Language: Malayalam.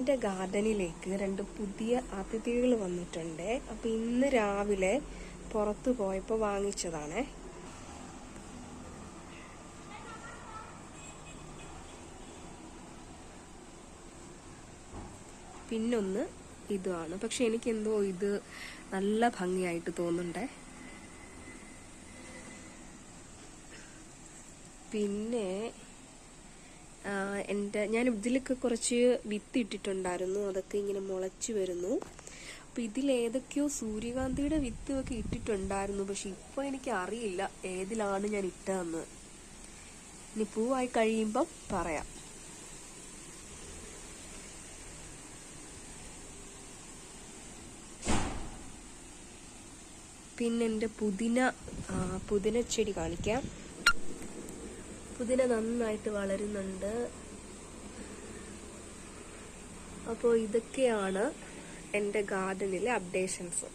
എന്റെ ഗാർഡനിലേക്ക് രണ്ട് പുതിയ അതിഥികൾ വന്നിട്ടുണ്ട്. അപ്പോൾ ഇന്ന് രാവിലെ പുറത്തു പോയപ്പോൾ വാങ്ങിച്ചതാണ്. പിന്നൊന്ന് ഇതുമാണ് പക്ഷെ എനിക്ക് എന്തോ ഇത് നല്ല ഭംഗിയായിട്ട് തോന്നുന്നുണ്ടേ. പിന്നെ എന്റെ ഞാൻ ഇതിലൊക്കെ കുറച്ച് വിത്ത് ഇട്ടിട്ടുണ്ടായിരുന്നു. അതൊക്കെ ഇങ്ങനെ മുളച്ചു വരുന്നു. അപ്പം ഇതിലേതൊക്കെയോ സൂര്യകാന്തിയുടെ വിത്ത് ഒക്കെ ഇട്ടിട്ടുണ്ടായിരുന്നു. പക്ഷെ ഇപ്പോൾ എനിക്ക് അറിയില്ല ഏതിലാണ് ഞാൻ ഇട്ടതെന്ന്. ഇനി പൂവായി കഴിയുമ്പം പറയാം. പിന്നെ എന്റെ പുതിന പുതിന ചെടി കാണിക്കാം. പുതിന നന്നായിട്ട് വളരുന്നുണ്ട്. അപ്പോൾ ഇതൊക്കെയാണ് എന്റെ ഗാർഡനിലെ അപ്ഡേഷൻസ്.